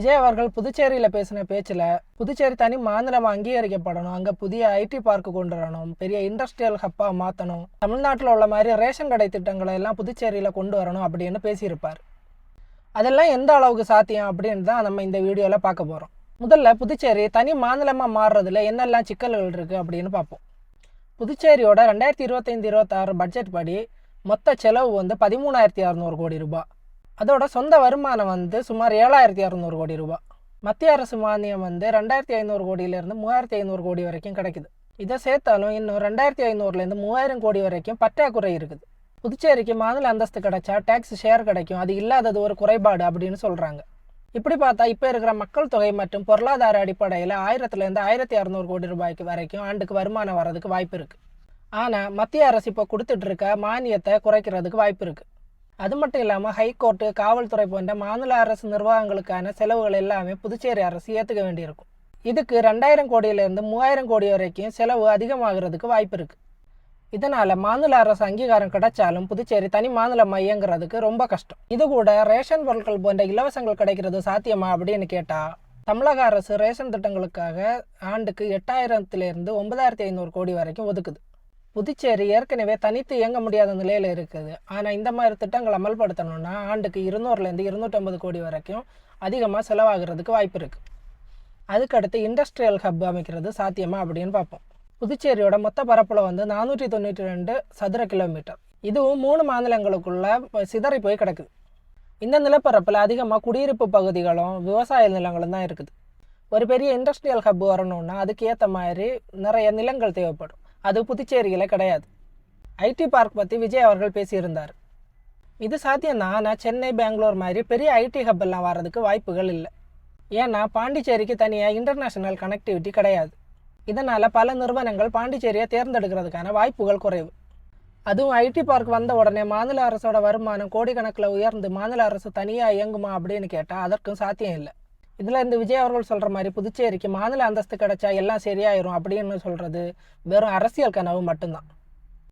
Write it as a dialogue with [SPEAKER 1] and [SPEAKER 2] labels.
[SPEAKER 1] விஜய் அவர்கள் புதுச்சேரியில் பேசின பேச்சில் புதுச்சேரி தனி மாநிலம் அங்கீகரிக்கப்படணும் அங்கே புதிய ஐடி பார்க் கொண்டு வரணும் பெரிய இண்டஸ்ட்ரியல் ஹப்பாக மாற்றணும் தமிழ்நாட்டில் உள்ள மாதிரி ரேஷன் கடை திட்டங்களை எல்லாம் புதுச்சேரியில் கொண்டு வரணும் அப்படின்னு பேசியிருப்பார். அதெல்லாம் எந்த அளவுக்கு சாத்தியம் அப்படின்னு தான் நம்ம இந்த வீடியோவில் பார்க்க போகிறோம் முதல்ல புதுச்சேரி தனி மாநிலமாக மாறுறதுல என்னெல்லாம் சிக்கல்கள் இருக்குது அப்படின்னு பார்ப்போம். புதுச்சேரியோட ரெண்டாயிரத்தி இருபத்தைந்து இருபத்தாறு பட்ஜெட் படி மொத்த செலவு வந்து பதிமூணாயிரத்தி அறநூறு கோடி ரூபாய். அதோட சொந்த வருமானம் வந்து சுமார் ஏழாயிரத்தி அறநூறு கோடி ரூபாய் மத்திய அரசு மானியம் வந்து ரெண்டாயிரத்தி ஐநூறு கோடியிலேருந்து மூவாயிரத்தி ஐநூறு கோடி வரைக்கும் கிடைக்குது. இதை சேர்த்தாலும் இன்னும் ரெண்டாயிரத்தி ஐநூறுலேருந்து மூவாயிரம் கோடி வரைக்கும் பற்றாக்குறை இருக்குது. புதுச்சேரிக்கு மாநில அந்தஸ்து கிடைச்சா டேக்ஸ் ஷேர் கிடைக்கும். அது இல்லாதது ஒரு குறைபாடு அப்படின்னு சொல்கிறாங்க இப்படி பார்த்தா இப்போ இருக்கிற மக்கள் தொகை மற்றும் பொருளாதார அடிப்படையில் ஆயிரத்துலேருந்து ஆயிரத்தி அறநூறு கோடி ரூபாய்க்கு வரைக்கும் ஆண்டுக்கு வருமானம் வர்றதுக்கு வாய்ப்பு இருக்குது ஆனால் மத்திய அரசு இப்போ கொடுத்துட்ருக்க மானியத்தை குறைக்கிறதுக்கு வாய்ப்பு இருக்குது அது மட்டும் இல்லாமல் ஹைகோர்ட்டு காவல்துறை போன்ற மாநில அரசு நிர்வாகங்களுக்கான செலவுகள் எல்லாமே புதுச்சேரி அரசு ஏற்றுக்க வேண்டியிருக்கும். இதுக்கு ரெண்டாயிரம் கோடியிலேருந்து மூவாயிரம் கோடி வரைக்கும் செலவு அதிகமாகிறதுக்கு வாய்ப்பு இருக்குது இதனால் மாநில அரசு அங்கீகாரம் கிடைச்சாலும் புதுச்சேரி தனி மாநிலம் இயங்குறதுக்கு ரொம்ப கஷ்டம். இது கூட ரேஷன் பொருட்கள் போன்ற இலவசங்கள் கிடைக்கிறது சாத்தியமா அப்படின்னு கேட்டால் தமிழக அரசு ரேஷன் திட்டங்களுக்காக ஆண்டுக்கு எட்டாயிரத்துலேருந்து ஒன்பதாயிரத்தி ஐநூறு கோடி வரைக்கும் ஒதுக்குது. புதுச்சேரி ஏற்கனவே தனித்து இயங்க முடியாத நிலையில் இருக்குது. ஆனால் இந்த மாதிரி திட்டங்கள் அமல்படுத்தணும்னா ஆண்டுக்கு இருநூறுலேருந்து இருநூற்றம்பது கோடி வரைக்கும் அதிகமாக செலவாகிறதுக்கு வாய்ப்பு இருக்குது அதுக்கடுத்து இண்டஸ்ட்ரியல் ஹப் அமைக்கிறது சாத்தியமா அப்படின்னு பார்ப்போம். புதுச்சேரியோட மொத்த பரப்பில் வந்து நானூற்றி தொண்ணூற்றி ரெண்டு சதுர கிலோமீட்டர். இதுவும் மூணு மாநிலங்களுக்குள்ள சிதறி போய் கிடக்குது. இந்த நிலப்பரப்பில் அதிகமாக குடியிருப்பு பகுதிகளும் விவசாய நிலங்களும் தான் இருக்குது. ஒரு பெரிய இண்டஸ்ட்ரியல் ஹப் வரணும்னா அதுக்கு ஏற்ற மாதிரி நிறைய நிலங்கள் தேவைப்படும். அது புதுச்சேரியில் கிடையாது. ஐடி பார்க் பற்றி விஜய் அவர்கள் பேசியிருந்தார். இது சாத்தியம்தான் ஆனால் சென்னை பெங்களூர் மாதிரி பெரிய ஐடி ஹப்பெல்லாம் வர்றதுக்கு வாய்ப்புகள் இல்லை. ஏன்னா பாண்டிச்சேரிக்கு தனியாக இன்டர்நேஷ்னல் கனெக்டிவிட்டி கிடையாது. இதனால் பல நிறுவனங்கள் பாண்டிச்சேரியை தேர்ந்தெடுக்கிறதுக்கான வாய்ப்புகள் குறைவு. அதுவும் ஐடி பார்க் வந்த உடனே மாநில அரசோட வருமானம் கோடிக்கணக்கில் உயர்ந்து மாநில அரசு தனியாக இயங்குமா அப்படின்னு கேட்டால் அதற்கும் சாத்தியம் இல்லை. இதில் இந்த விஜய் அவர்கள் சொல்கிற மாதிரி புதுச்சேரிக்கு மாநில அந்தஸ்து கிடைச்சா எல்லாம் சரியாயிரும் அப்படின்னு சொல்கிறது வெறும் அரசியல் கனவு மட்டும்தான்.